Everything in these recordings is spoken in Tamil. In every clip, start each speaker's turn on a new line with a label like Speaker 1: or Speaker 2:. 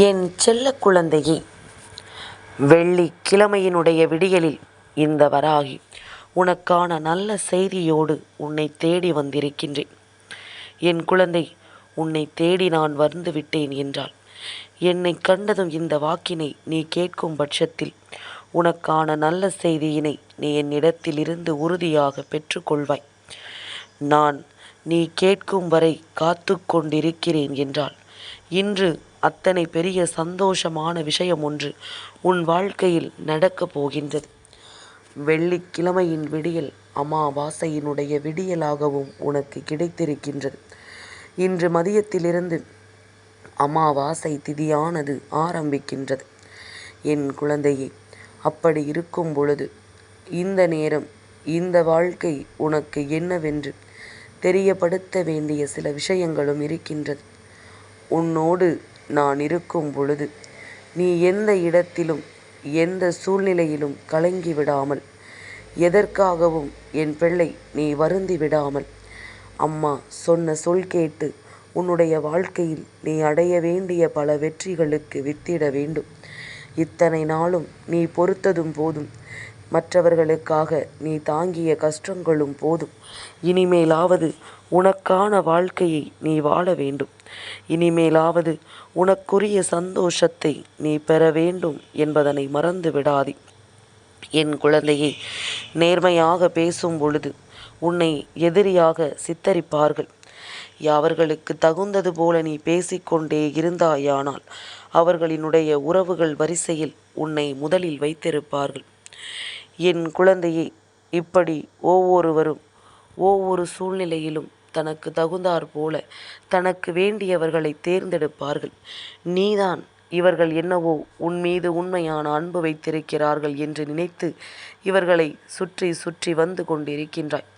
Speaker 1: என் செல்ல குழந்தையே வெள்ளிக்கிழமையினுடைய விடியலில் இந்த வராகி உனக்கான நல்ல செய்தியோடு உன்னை தேடி வந்திருக்கின்றேன். என் குழந்தை உன்னை தேடி நான் வந்து விட்டேன் என்றால் என்னை கண்டதும் இந்த வாக்கினை நீ கேட்கும் பட்சத்தில் உனக்கான நல்ல செய்தியினை நீ என்னிடத்திலிருந்து உறுதியாக பெற்றுக்கொள்வாய். நான் நீ கேட்கும் வரை காத்து கொண்டிருக்கிறேன் என்றால் இன்று அத்தனை பெரிய சந்தோஷமான விஷயம் ஒன்று உன் வாழ்க்கையில் நடக்கப் போகின்றது. வெள்ளிக்கிழமையின் விடியல் அமாவாசையினுடைய விடியலாகவும் உனக்கு கிடைத்திருக்கின்றது. இன்று மதியத்திலிருந்து அமாவாசை திதியானது ஆரம்பிக்கின்றது. என் குழந்தையே அப்படி இருக்கும் பொழுது இந்த நேரம் இந்த வாழ்க்கை உனக்கு என்னவென்று தெரியப்படுத்த வேண்டிய சில விஷயங்களும் இருக்கின்றது. உன்னோடு நான் இருக்கும் பொழுது நீ எந்த இடத்திலும் எந்த சூழ்நிலையிலும் கலங்கி விடாமல் எதற்காகவும் என் பிள்ளை நீ வருந்தி விடாமல் அம்மா சொன்ன சொல் கேட்டு உன்னுடைய வாழ்க்கையில் நீ அடைய வேண்டிய பல வெற்றிகளுக்கு வித்திட வேண்டும். இத்தனை நாளும் நீ பொறுத்ததும் போதும் மற்றவர்களுக்காக நீ தாங்கிய கஷ்டங்களும் போதும். இனிமேலாவது உனக்கான வாழ்க்கையை நீ வாழ வேண்டும். இனிமேலாவது உனக்குரிய சந்தோஷத்தை நீ பெற வேண்டும் என்பதனை மறந்து விடாதே. என் குழந்தையை நேர்மையாக பேசும் பொழுது உன்னை எதிரியாக சித்தரிப்பார்கள். அவர்களுக்கு தகுந்தது போல நீ பேசிக்கொண்டே இருந்தாயானால் அவர்களினுடைய உறவுகள் வரிசையில் உன்னை முதலில் வைத்திருப்பார்கள். என் குழந்தையை இப்படி ஒவ்வொருவரும் ஒவ்வொரு சூழ்நிலையிலும் தனக்கு தகுந்தாற் போல தனக்கு வேண்டியவர்களை தேர்ந்தெடுப்பார்கள். நீதான் இவர்கள் என்னவோ உன் மீது உண்மையான அன்பு வைத்திருக்கிறார்கள் என்று நினைத்து இவர்களை சுற்றி சுற்றி வந்து கொண்டிருக்கின்றாய்.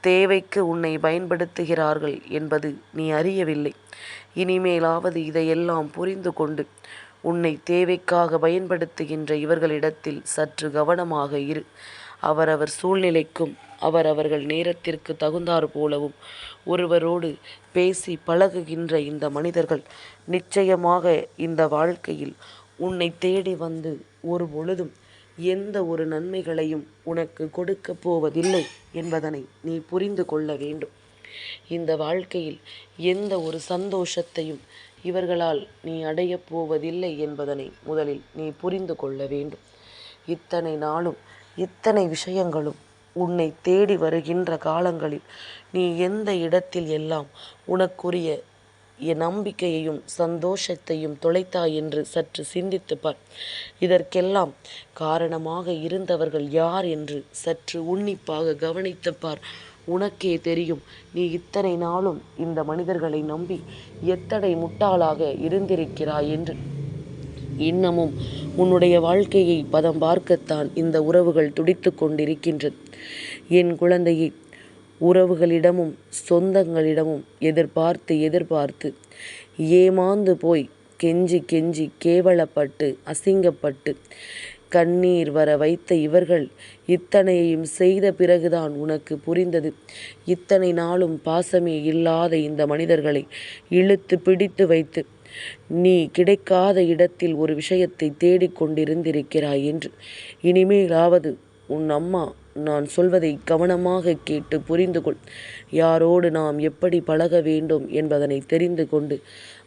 Speaker 1: தேவைக்கு உன்னை பயன்படுத்துகிறார்கள் என்பது நீ அறியவில்லை. இனிமேலாவது இதையெல்லாம் புரிந்து கொண்டு உன்னை தேவைக்காக பயன்படுத்துகின்ற இவர்களிடத்தில் சற்று கவனமாக இரு. அவரவர் சூழ்நிலைக்கும் அவரவர்கள் நேரத்திற்கு தகுந்தாற் போலவும் ஒருவரோடு பேசி பழகுகின்ற இந்த மனிதர்கள் நிச்சயமாக இந்த வாழ்க்கையில் உன்னை தேடி வந்து ஒரு பொழுதும் எந்த ஒரு நன்மைகளையும் உனக்கு கொடுக்கப் போவதில்லை என்பதனை நீ புரிந்து கொள்ள வேண்டும். இந்த வாழ்க்கையில் எந்த ஒரு சந்தோஷத்தையும் இவர்களால் நீ அடையப் போவதில்லை என்பதனை முதலில் நீ புரிந்து கொள்ள வேண்டும். இத்தனை நாளும் இத்தனை விஷயங்களும் உன்னை தேடி வருகின்ற காலங்களில் நீ எந்த இடத்தில் எல்லாம் உனக்குரிய என் நம்பிக்கையையும் சந்தோஷத்தையும் தொலைத்தாய் என்று சற்று சிந்தித்து பார். இதற்கெல்லாம் காரணமாக இருந்தவர்கள் யார் என்று சற்று உன்னிப்பாக கவனித்து பார். உனக்கே தெரியும். நீ இத்தனை நாளும் இந்த மனிதர்களை நம்பி எத்தனை முட்டாளாக இருந்திருக்கிறாய் என்று. இன்னமும் உன்னுடைய வாழ்க்கையை பதம் பார்க்கத்தான் இந்த உறவுகள் துடித்து கொண்டிருக்கின்றது. என் குழந்தையை உறவுகளிடமும் சொந்தங்களிடமும் எதிர்பார்த்து எதிர்பார்த்து ஏமாந்து போய் கெஞ்சி கெஞ்சி கேவலப்பட்டு அசிங்கப்பட்டு கண்ணீர் வர வைத்த இவர்கள் இத்தனையையும் செய்த பிறகுதான் உனக்கு புரிந்தது. இத்தனை நாளும் பாசமே இல்லாத இந்த மனிதர்களை இழுத்து பிடித்து வைத்து நீ கிடைக்காத இடத்தில் ஒரு விஷயத்தை தேடிக்கொண்டிருந்திருக்கிறாய் என்று. இனிமேலாவது உன் அம்மா நான் சொல்வதை கவனமாக கேட்டு புரிந்து கொள். யாரோடு நாம் எப்படி பழக வேண்டும் என்பதனை தெரிந்து கொண்டு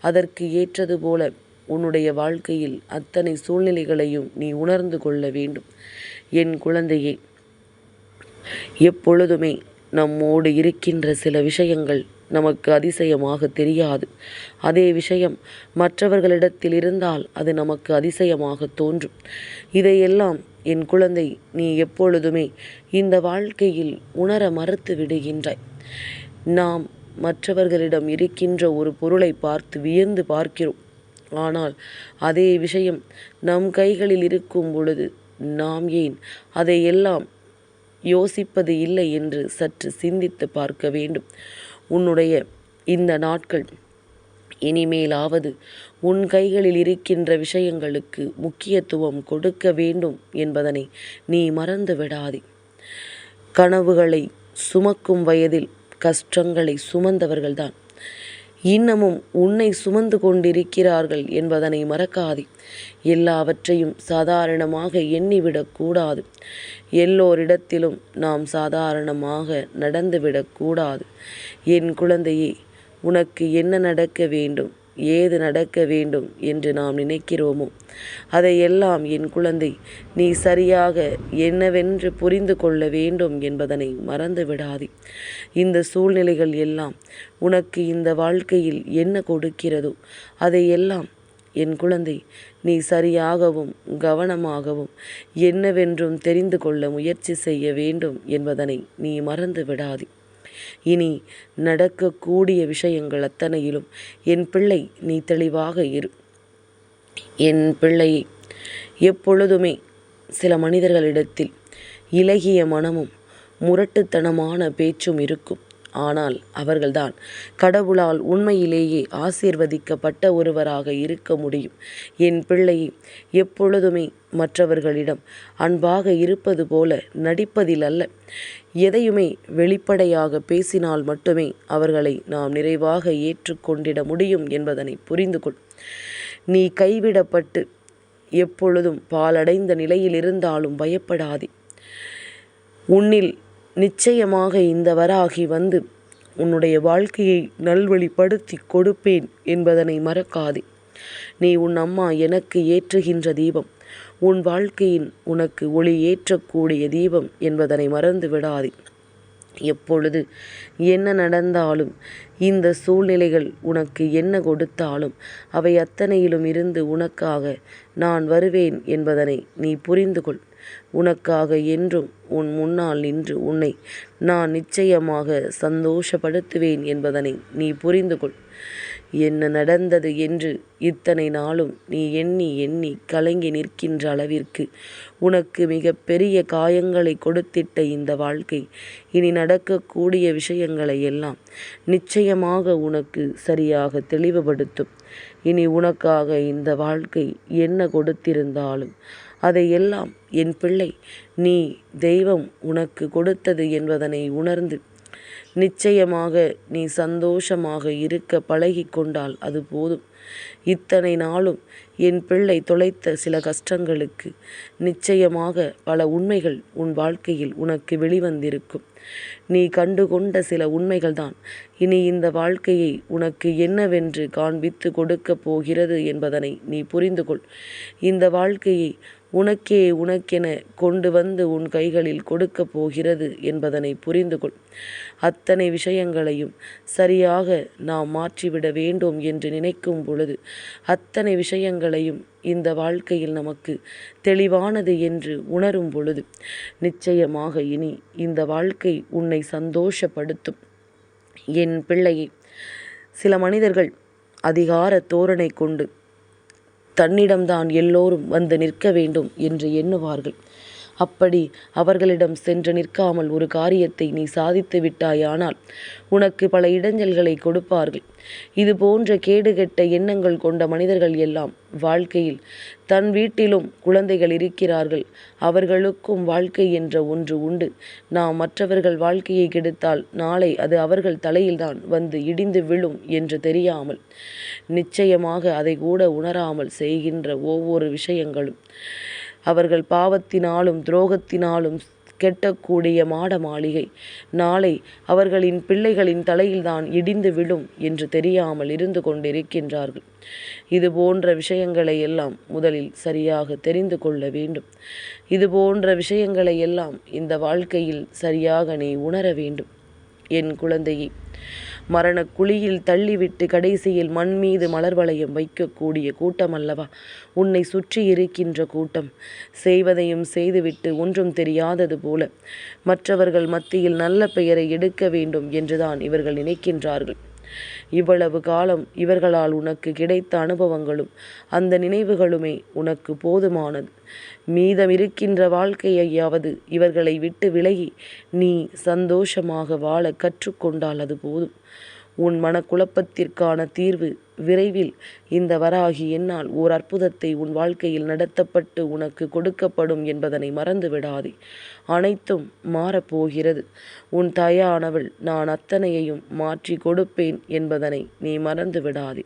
Speaker 1: அதற்கு ஏற்றது போல உன்னுடைய வாழ்க்கையில் அத்தனை சூழ்நிலைகளையும் நீ உணர்ந்து கொள்ள வேண்டும். என் குழந்தையே எப்பொழுதுமே நம்மோடு இருக்கின்ற சில விஷயங்கள் நமக்கு அதிசயமாக தெரியாது. அதே விஷயம் மற்றவர்களிடத்தில் இருந்தால் அது நமக்கு அதிசயமாக தோன்றும். இதையெல்லாம் என் குழந்தை நீ எப்பொழுதுமே இந்த வாழ்க்கையில் உணர மறுத்து விடுகின்றாய். நாம் மற்றவர்களிடம் இருக்கின்ற ஒரு பொருளை பார்த்து வியந்து பார்க்கிறோம். ஆனால் அதே விஷயம் நம் கைகளில் இருக்கும் பொழுது நாம் ஏன் அதையெல்லாம் யோசிப்பது இல்லை என்று சற்று சிந்தித்து பார்க்க வேண்டும். உன்னுடைய இந்த நாட்கள் இனிமேலாவது உன் கைகளில் இருக்கின்ற விஷயங்களுக்கு முக்கியத்துவம் கொடுக்க வேண்டும் என்பதனை நீ மறந்து விடாதே. கனவுகளை சுமக்கும் வயதில் கஷ்டங்களை சுமந்தவர்கள்தான். இன்னமும் உன்னை சுமந்து கொண்டிருக்கிறார்கள் என்பதனை மறக்காதே. எல்லாவற்றையும் சாதாரணமாக எண்ணிவிடக் கூடாது. எல்லோரிடத்திலும் நாம் சாதாரணமாக நடந்துவிடக்கூடாது என் குழந்தையே உனக்கு என்ன நடக்க வேண்டும்? ஏது நடக்க வேண்டும் என்று நாம் நினைக்கிறோமோ? அதையெல்லாம் என் குழந்தை நீ சரியாக என்னவென்று புரிந்து கொள்ள வேண்டும் என்பதனை மறந்து விடாதே. இந்த சூழ்நிலைகள் எல்லாம் உனக்கு இந்த வாழ்க்கையில் என்ன கொடுக்கிறதோ? அதையெல்லாம் என் குழந்தை நீ சரியாகவும் கவனமாகவும் என்னவென்றும் தெரிந்து கொள்ள முயற்சி செய்ய வேண்டும் என்பதனை நீ மறந்து விடாதே. இனி நடக்கக்கூடிய விஷயங்கள் அத்தனையிலும் என் பிள்ளை நீ தெளிவாக இரு. என் பிள்ளையை எப்பொழுதுமே சில மனிதர்களிடத்தில் இலகிய மனமும் முரட்டுத்தனமான பேச்சும் இருக்கும். ஆனால் அவர்கள்தான் கடவுளால் உண்மையிலேயே ஆசீர்வதிக்கப்பட்ட ஒருவராக இருக்க முடியும். என் பிள்ளையை எப்பொழுதுமே மற்றவர்களிடம் அன்பாக இருப்பது போல நடிப்பதில் அல்ல. எதையுமே வெளிப்படையாக பேசினால் மட்டுமே அவர்களை நாம் நிறைவாக ஏற்றுக்கொண்டிட முடியும் என்பதனை புரிந்து கொள் நீ கைவிடப்பட்டு எப்பொழுதும் பாலடைந்த நிலையில் இருந்தாலும் பயப்படாதே. உன்னில் நிச்சயமாக இந்த வராகி வந்து உன்னுடைய வாழ்க்கையை நல்வழிப்படுத்தி கொடுப்பேன் என்பதனை மறக்காதே. நீ உன் அம்மா எனக்கு ஏற்றுகின்ற தீபம். உன் வாழ்க்கையின் உனக்கு ஒளி ஏற்றக்கூடிய தீபம் என்பதனை மறந்து விடாதே. எப்பொழுது என்ன நடந்தாலும் இந்த சூழ்நிலைகள் உனக்கு என்ன கொடுத்தாலும் அவை அத்தனையிலும் இருந்து உனக்காக நான் வருவேன் என்பதனை நீ புரிந்து கொள் உனக்காக என்றும் உன் முன்னால் நின்று உன்னை நான் நிச்சயமாக சந்தோஷப்படுத்துவேன் என்பதனை நீ புரிந்து கொள் என்ன நடந்தது என்று இத்தனை நாளும் நீ எண்ணி எண்ணி கலங்கி நிற்கின்ற அளவிற்கு உனக்கு மிக பெரிய காயங்களை கொடுத்திட்ட இந்த வாழ்க்கை. இனி நடக்கக்கூடிய விஷயங்களை எல்லாம் நிச்சயமாக உனக்கு சரியாக தெளிவுபடுத்தும். இனி உனக்காக இந்த வாழ்க்கை என்ன கொடுத்திருந்தாலும் அதையெல்லாம் என் பிள்ளை நீ தெய்வம் உனக்கு கொடுத்தது என்பதனை உணர்ந்து நிச்சயமாக நீ சந்தோஷமாக இருக்க பழகி கொண்டால் அது போதும். இத்தனை நாளும் என் பிள்ளை தொலைத்த சில கஷ்டங்களுக்கு நிச்சயமாக பல உண்மைகள் உன் வாழ்க்கையில் உனக்கு வெளிவந்திருக்கும். நீ கண்டு கொண்ட சில உண்மைகள்தான் இனி இந்த வாழ்க்கையை உனக்கு என்னவென்று காண்பித்து கொடுக்கப் போகிறது என்பதனை நீ புரிந்து கொள் இந்த வாழ்க்கையை உனக்கே உனக்கென கொண்டு வந்து உன் கைகளில் கொடுக்கப் போகிறது என்பதனை புரிந்து கொள் அத்தனை விஷயங்களையும் சரியாக நாம் மாற்றிவிட வேண்டும் என்று நினைக்கும் பொழுது அத்தனை விஷயங்களையும் இந்த வாழ்க்கையில் நமக்கு தெளிவானது என்று உணரும் பொழுது நிச்சயமாக இனி இந்த வாழ்க்கை உன்னை சந்தோஷப்படுத்தும். என் பிள்ளையை சில மனிதர்கள் அதிகார தோரணை கொண்டு தன்னிடம்தான் எல்லோரும் வந்து நிற்க வேண்டும் என்று எண்ணுவார்கள். அப்படி அவர்களிடம் சென்று நிற்காமல் ஒரு காரியத்தை நீ சாதித்து விட்டாயானால் உனக்கு பல இடைஞ்சல்களை கொடுப்பார்கள். இது போன்ற கேடுகெட்ட எண்ணங்கள் கொண்ட மனிதர்கள் எல்லாம் வாழ்க்கையில் தன் வீட்டிலும் குழந்தைகள் இருக்கிறார்கள். அவர்களுக்கும் வாழ்க்கை என்ற ஒன்று உண்டு. நாம் மற்றவர்கள் வாழ்க்கையை கெடுத்தால் நாளை அது அவர்கள் தலையில்தான் வந்து இடிந்து விழும் என்று தெரியாமல் நிச்சயமாக அதை கூட உணராமல் செய்கின்ற ஒவ்வொரு விஷயங்களும் அவர்கள் பாவத்தினாலும் துரோகத்தினாலும் கெட்டக்கூடிய மாட மாளிகை. நாளை அவர்களின் பிள்ளைகளின் தலையில்தான் இடிந்து விழும் என்று தெரியாமல் இருந்து கொண்டிருக்கின்றார்கள். இது போன்ற விஷயங்களை எல்லாம் முதலில் சரியாக தெரிந்து கொள்ள வேண்டும். இது போன்ற விஷயங்களை எல்லாம் இந்த வாழ்க்கையில் சரியாக நீ உணர வேண்டும். என் குழந்தையை மரண குழியில் தள்ளிவிட்டு கடைசியில் மண் மீது மலர் வளையம் வைக்கக்கூடிய கூட்டம் அல்லவா உன்னை சுற்றி இருக்கின்ற கூட்டம். செய்வதையும் செய்துவிட்டு ஒன்றும் தெரியாதது போல. மற்றவர்கள் மத்தியில் நல்ல பெயரை எடுக்க வேண்டும் என்றுதான் இவர்கள் நினைக்கின்றார்கள். இவ்வளவு காலம் இவர்களால் உனக்கு கிடைத்த அனுபவங்களும் அந்த நினைவுகளுமே உனக்கு போதுமானது. மீதம் இருக்கின்ற வாழ்க்கையையாவது இவர்களை விட்டு விலகி நீ சந்தோஷமாக வாழ கற்றுக்கொண்டால் அது போதும். உன் மனக்குழப்பத்திற்கான தீர்வு விரைவில் இந்த வராகி என்னால் ஓர் அற்புதத்தை உன் வாழ்க்கையில் நடத்தப்பட்டு உனக்கு கொடுக்கப்படும் என்பதனை மறந்து விடாதே அனைத்தும் மாறப்போகிறது. உன் தாயானவள் நான் அத்தனையையும் மாற்றி கொடுப்பேன் என்பதனை நீ மறந்து விடாதே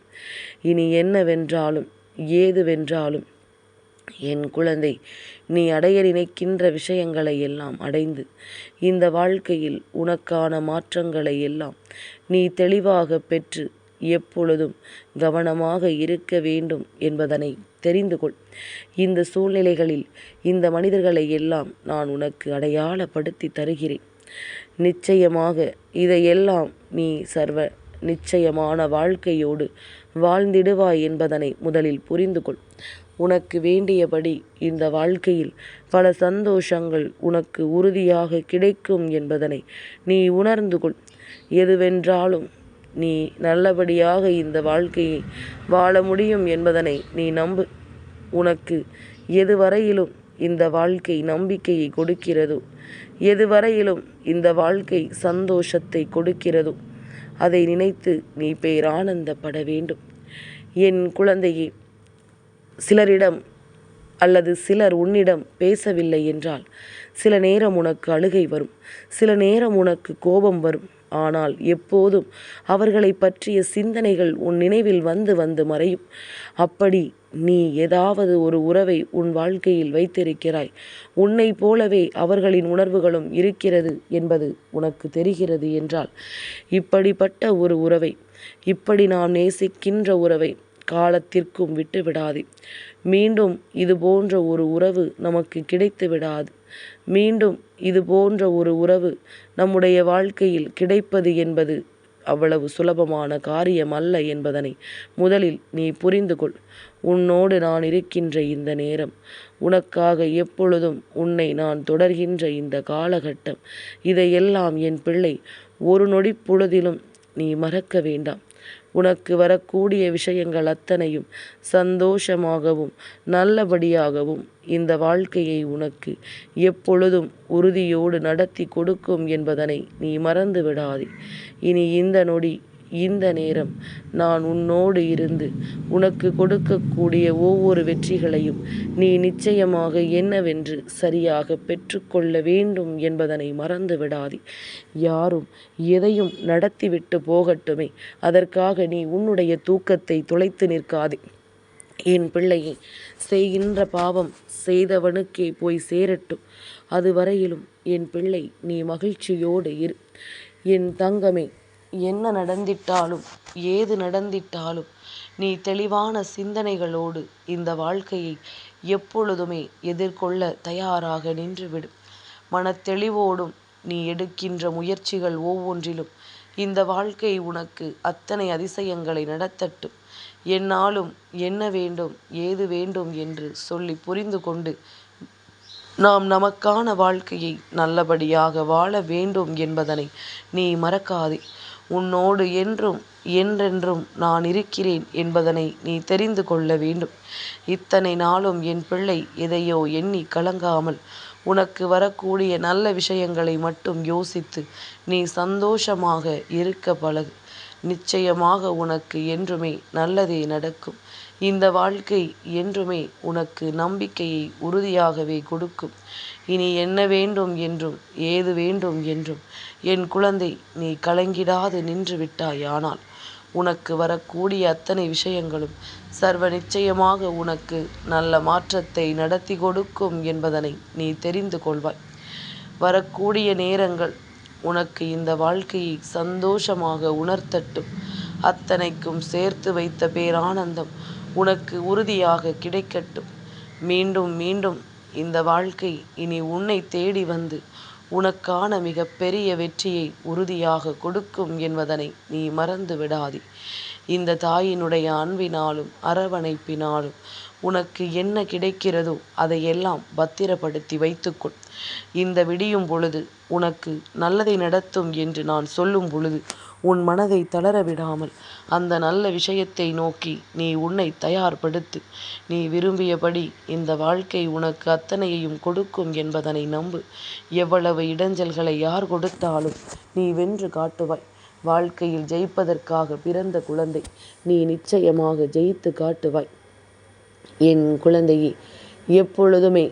Speaker 1: இனி என்னவென்றாலும் ஏதுவென்றாலும் என் குழந்தை நீ அடைய நினைக்கின்ற விஷயங்களை எல்லாம் அடைந்து இந்த வாழ்க்கையில் உனக்கான மாற்றங்களை எல்லாம் நீ தெளிவாக பெற்று எப்பொழுதும் கவனமாக இருக்க வேண்டும் என்பதனை தெரிந்து கொள். இந்த சூழ்நிலைகளில் இந்த மனிதர்களை எல்லாம் நான் உனக்கு அடையாளப்படுத்தி தருகிறேன். நிச்சயமாக இதையெல்லாம் நீ சர்வ நிச்சயமான வாழ்க்கையோடு வாழ்ந்திடுவாய் என்பதனை முதலில் புரிந்து கொள். உனக்கு வேண்டியபடி இந்த வாழ்க்கையில் பல சந்தோஷங்கள் உனக்கு உறுதியாக கிடைக்கும் என்பதனை நீ உணர்ந்து கொள். எதுவென்றாலும் நீ நல்லபடியாக இந்த வாழ்க்கையை வாழ முடியும் என்பதனை நீ நம்பு. உனக்கு எதுவரையிலும் இந்த வாழ்க்கை நம்பிக்கையை கொடுக்கிறதோ? எதுவரையிலும் இந்த வாழ்க்கை சந்தோஷத்தை கொடுக்கிறதோ? அதை நினைத்து நீ பேரானந்தப்பட வேண்டும். என் குழந்தையே சிலரிடம் அல்லது சிலர் உன்னிடம் பேசவில்லை என்றால் சில நேரம் உனக்கு அழுகை வரும் சில நேரம் உனக்கு கோபம் வரும். ஆனால் எப்போதும் அவர்களை பற்றிய சிந்தனைகள் உன் நினைவில் வந்து வந்து மறையும். அப்படி நீ ஏதாவது ஒரு உறவை உன் வாழ்க்கையில் வைத்திருக்கிறாய். உன்னை போலவே அவர்களின் உணர்வுகளும் இருக்கிறது என்பது உனக்கு தெரிகிறது என்றால் இப்படிப்பட்ட ஒரு உறவை இப்படி நாம் நேசிக்கின்ற உறவை காலத்திற்கும் விட்டு விடாதே. மீண்டும் இது போன்ற ஒரு உறவு நமக்கு கிடைத்து விடாது. மீண்டும் இது போன்ற ஒரு உறவு நம்முடைய வாழ்க்கையில் கிடைப்பது என்பது அவ்வளவு சுலபமான காரியம் அல்ல என்பதனை முதலில் நீ புரிந்து கொள். உன்னோடு நான் இருக்கின்ற இந்த நேரம் உனக்காக எப்பொழுதும் உன்னை நான் தொடர்கின்ற இந்த காலகட்டம். இதையெல்லாம் என் பிள்ளை ஒரு நொடி பொழுதிலும் நீ மறக்க வேண்டாம். உனக்கு வரக்கூடிய விஷயங்கள் அத்தனையும் சந்தோஷமாகவும் நல்லபடியாகவும் இந்த வாழ்க்கையை உனக்கு எப்பொழுதும் உறுதியோடு நடத்தி கொடுக்கும் என்பதனை நீ மறந்து விடாதே இனி இந்த நொடி இந்த நேரம் நான் உன்னோடு இருந்து உனக்கு கொடுக்கக்கூடிய ஒவ்வொரு வெற்றிகளையும் நீ நிச்சயமாக என்னவென்று சரியாக பெற்றுக்கொள்ள வேண்டும் என்பதனை மறந்து விடாதே. யாரும் எதையும் நடத்திவிட்டு போகட்டுமே. அதற்காக நீ உன்னுடைய தூக்கத்தை துளைத்து நிற்காதே. என் பிள்ளையை செய்கின்ற பாவம் செய்தவனுக்கே போய் சேரட்டும். அதுவரையிலும் என் பிள்ளை நீ மகிழ்ச்சியோடு இரு. என் தங்கமே என்ன நடந்திட்டாலும் ஏது நடந்திட்டாலும் நீ தெளிவான சிந்தனைகளோடு இந்த வாழ்க்கையை எப்பொழுதுமே எதிர்கொள்ள தயாராக நின்றுவிடு. மனத்தெளிவோடும் நீ எடுக்கின்ற முயற்சிகள் ஒவ்வொன்றிலும் இந்த வாழ்க்கை உனக்கு அத்தனை அதிசயங்களை நடத்தட்டும். என்னாலும் என்ன வேண்டும் ஏது வேண்டும் என்று சொல்லி புரிந்து கொண்டு நாம் நமக்கான வாழ்க்கையை நல்லபடியாக வாழ வேண்டும் என்பதனை நீ மறக்காதே. உன்னோடு என்றும் என்றென்றும் நான் இருக்கிறேன் என்பதனை நீ தெரிந்து கொள்ள வேண்டும். இத்தனை நாளும் என் பிள்ளை எதையோ எண்ணி கலங்காமல் உனக்கு வரக்கூடிய நல்ல விஷயங்களை மட்டும் யோசித்து நீ சந்தோஷமாக இருக்க பழகு. நிச்சயமாக உனக்கு என்றுமே நல்லதே நடக்கும். இந்த வாழ்க்கை என்றுமே உனக்கு நம்பிக்கையை உறுதியாகவே கொடுக்கும். இனி என்ன வேண்டும் என்றும் ஏது வேண்டும் என்றும் என் குழந்தை நீ கலங்கிடாது நின்று விட்டாயானால் உனக்கு வரக்கூடிய அத்தனை விஷயங்களும் சர்வ நிச்சயமாக உனக்கு நல்ல மாற்றத்தை நடத்தி கொடுக்கும் என்பதனை நீ தெரிந்து கொள்வாய். வரக்கூடிய நேரங்கள் உனக்கு இந்த வாழ்க்கையை சந்தோஷமாக உணர்த்தட்டும். அத்தனைக்கும் சேர்த்து வைத்த பேரானந்தம் உனக்கு உறுதியாக கிடைக்கட்டும். மீண்டும் மீண்டும் இந்த வாழ்க்கை இனி உன்னை தேடி வந்து உனக்கான மிக பெரிய வெற்றியை உறுதியாக கொடுக்கும் என்பதனை நீ மறந்து விடாதே. இந்த தாயினுடைய அன்பினாலும் அரவணைப்பினாலும் உனக்கு என்ன கிடைக்கிறதோ அதையெல்லாம் பத்திரப்படுத்தி வைத்துக்கொள். இந்த விடியும் பொழுது உனக்கு நல்லதை நடத்தும் என்று நான் சொல்லும் பொழுது உன் மனதை தளர விடாமல் அந்த நல்ல விஷயத்தை நோக்கி நீ உன்னை தயார்படுத்து. நீ விரும்பியபடி இந்த வாழ்க்கை உனக்கு அத்தனையையும் கொடுக்கும் என்பதனை நம்பு. எவ்வளவு இடைஞ்சல்களை யார் கொடுத்தாலும் நீ வென்று காட்டுவாய். வாழ்க்கையில் ஜெயிப்பதற்காக பிறந்த குழந்தை நீ நிச்சயமாக ஜெயித்து காட்டுவாய். என் குழந்தையே எப்பொழுதுமே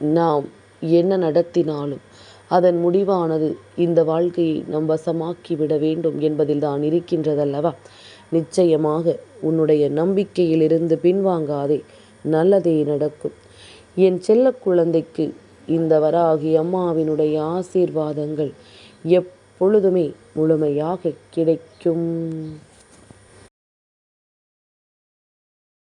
Speaker 1: நாம் என்ன நடத்தினாலும் அதன் முடிவானது இந்த வாழ்க்கையை நம் வசமாக்கிவிட வேண்டும் என்பதில் தான் இருக்கின்றதல்லவா? நிச்சயமாக உன்னுடைய நம்பிக்கையிலிருந்து பின்வாங்காதே நல்லதே நடக்கும். என் செல்ல குழந்தைக்கு இந்த வராகி அம்மாவினுடைய ஆசீர்வாதங்கள் எப்பொழுதுமே முழுமையாக கிடைக்கும்.